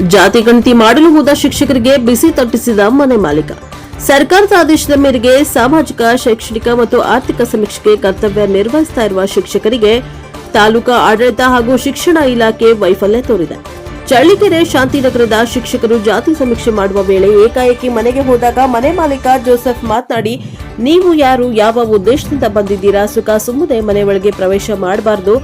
ಜಾತಿ ಗಣತಿ ಮಾಡಲು ಹೋದ ಶಿಕ್ಷಕರಿಗೆ ಬಿಸಿ ತಟ್ಟಿಸಿದ ಮನೆ ಮಾಲೀಕ. ಸರ್ಕಾರದ ಆದೇಶದ ಮೇರೆಗೆ ಸಾಮಾಜಿಕ, ಶೈಕ್ಷಣಿಕ ಮತ್ತು ಆರ್ಥಿಕ ಸಮೀಕ್ಷೆಗೆ ಕರ್ತವ್ಯ ನಿರ್ವಹಿಸ್ತಾ ಇರುವ ಶಿಕ್ಷಕರಿಗೆ ತಾಲೂಕಾ ಆಡಳಿತ ಹಾಗೂ ಶಿಕ್ಷಣ ಇಲಾಖೆ ವೈಫಲ್ಯ ತೋರಿದೆ. ಚಳ್ಳಿಕೆರೆ ಶಾಂತಿನಗರದ ಶಿಕ್ಷಕರು ಜಾತಿ ಸಮೀಕ್ಷೆ ಮಾಡುವ ವೇಳೆ ಏಕಾಏಕಿ ಮನೆಗೆ ಹೋದಾಗ ಮನೆ ಮಾಲೀಕ ಜೋಸೆಫ್ ಮಾತನಾಡಿ, ನೀವು ಯಾರು? ಯಾವ ಉದ್ದೇಶದಿಂದ ಬಂದಿದ್ದೀರಾ? ಸುಖ ಸುಮ್ಮನೆ ಮನೆ ಒಳಗೆ ಪ್ರವೇಶ ಮಾಡಬಾರದು.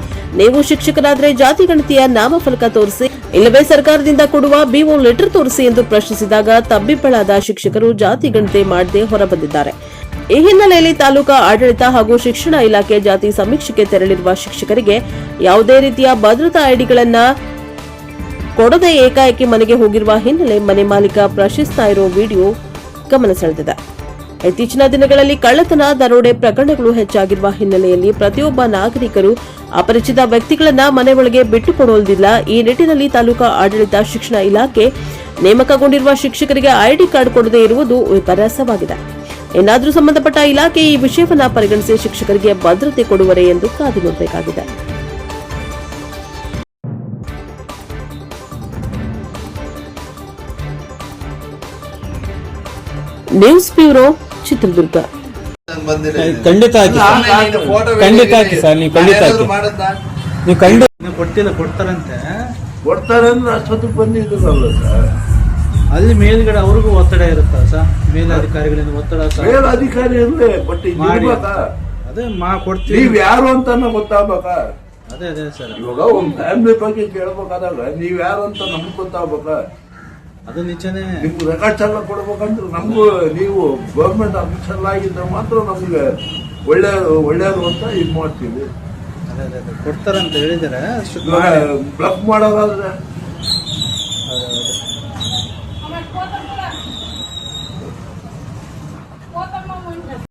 ನೀವು ಶಿಕ್ಷಕರಾದ್ರೆ ಜಾತಿ ಗಣತಿಯ ನಾಮಫಲಕ ತೋರಿಸಿ, ಇಲ್ಲವೇ ಸರ್ಕಾರದಿಂದ ಕೊಡುವ ಬಿಒ ಲೆಟರ್ ತೋರಿಸಿ ಎಂದು ಪ್ರಶ್ನಿಸಿದಾಗ ತಬ್ಬಿಬ್ಬಳಾದ ಶಿಕ್ಷಕರು ಜಾತಿ ಗಣತಿ ಮಾಡದೆ ಹೊರಬಂದಿದ್ದಾರೆ. ಈ ಹಿನ್ನೆಲೆಯಲ್ಲಿ ತಾಲೂಕಾ ಆಡಳಿತ ಹಾಗೂ ಶಿಕ್ಷಣ ಇಲಾಖೆ ಜಾತಿ ಸಮೀಕ್ಷೆಗೆ ತೆರಳಿರುವ ಶಿಕ್ಷಕರಿಗೆ ಯಾವುದೇ ರೀತಿಯ ಭದ್ರತಾ ಐಡಿಗಳನ್ನ ಕೊಡದೆ ಏಕಾಏಕಿ ಮನೆಗೆ ಹೋಗಿರುವ ಹಿನ್ನೆಲೆ ಮನೆ ಮಾಲೀಕ ಪ್ರಶ್ನಿಸ್ತಾ ಇರೋ ವಿಡಿಯೋ ಗಮನ ಸೆಳೆದಿದೆ. ಇತ್ತೀಚಿನ ದಿನಗಳಲ್ಲಿ ಕಳ್ಳತನ, ದರೋಡೆ ಪ್ರಕರಣಗಳು ಹೆಚ್ಚಾಗಿರುವ ಹಿನ್ನೆಲೆಯಲ್ಲಿ ಪ್ರತಿಯೊಬ್ಬ ನಾಗರಿಕರು ಅಪರಿಚಿತ ವ್ಯಕ್ತಿಗಳನ್ನ ಮನೆ ಒಳಗೆ ಬಿಟ್ಟುಕೊಡುವುದಿಲ್ಲ ಈ ನಿಟ್ಟಿನಲ್ಲಿ ತಾಲೂಕಾ ಆಡಳಿತ, ಶಿಕ್ಷಣ ಇಲಾಖೆ ನೇಮಕಗೊಂಡಿರುವ ಶಿಕ್ಷಕರಿಗೆ ಐಡಿ ಕಾರ್ಡ್ ಕೊಡದೇ ಇರುವುದು ವಿಪರ್ಯಾಸವಾಗಿದೆ. ಏನಾದರೂ ಸಂಬಂಧಪಟ್ಟ ಇಲಾಖೆ ಈ ವಿಷಯವನ್ನು ಪರಿಗಣಿಸಿ ಶಿಕ್ಷಕರಿಗೆ ಭದ್ರತೆ ಕೊಡುವರೆ ಎಂದು ಕಾದು ನೋಡಬೇಕಾಗಿದೆ. News bureau Chitradurga. ಖಂಡಿತ ಹಾಕಿ ಸರ್. ಖಂಡಿತ ಹಾಕಿ ಸರ್ ನೀವು ಖಂಡಿತ ಹಾಕಿ. ನೀವು ಖಂಡಿತ ಕೊಟ್ಟಿಲ್ಲ ಕೊಡ್ತಾರಂತೆ. ಕೊಡ್ತಾರೆ ಅಂದ್ರೆ ಅಷ್ಟೊತ್ತಿಗೆ ಬಂದಿದ್ದಲ್ಲ ಸರ್. ಅಲ್ಲಿ ಮೇಲ್ಗಡೆ ಅವ್ರಿಗೂ ಒತ್ತಡ ಇರುತ್ತಾ ಸರ್? ಮೇಲಧಿಕಾರಿಗಳಿಂದ ಒತ್ತಡ ಸರ್ ಮೇಲ್ ಅಧಿಕಾರಿ ಅಂದ್ರೆ ಬಟ್ ಇದು ಮಾಡಿ. ಇರ್ಬೇಕಾ? ಅದೇ ಮಾ ಕೊಡ್ತೀವಿ. ನೀವ್ ಯಾರು ಅಂತ ಗೊತ್ತಾಗ್ಬೇಕ? ಅದೇ ಅದೇ ಸರ್. ಇವಾಗ ಒಂದ್ ಫ್ಯಾಮಿಲಿ ಬಗ್ಗೆ ಕೇಳ್ಬೇಕಾದಾಗ ನೀವ್ ಯಾರು ಅಂತ ನಮ್ಗೆ ಗೊತ್ತಾಗ್ಬೇಕಾ? ಅದು ನಿಜನೇ ನಿಮ್ಗೆ ಎಲ್ಲ ಕೊಡ್ಬೇಕಂದ್ರೆ ನಮಗೂ ನೀವು ಗೌರ್ಮೆಂಟ್ ಆಫೀಸರ್ ಆಗಿದ್ರೆ ಮಾತ್ರ ನಮ್ಗೆ ಒಳ್ಳೆ ಒಳ್ಳೇದು ಅಂತ ಇದು ಮಾಡ್ತೀವಿ. ಕೊಡ್ತಾರಂತ ಹೇಳಿದರೆ ಅಷ್ಟು ಇವಾಗ ಮಾಡೋದಾದ್ರೆ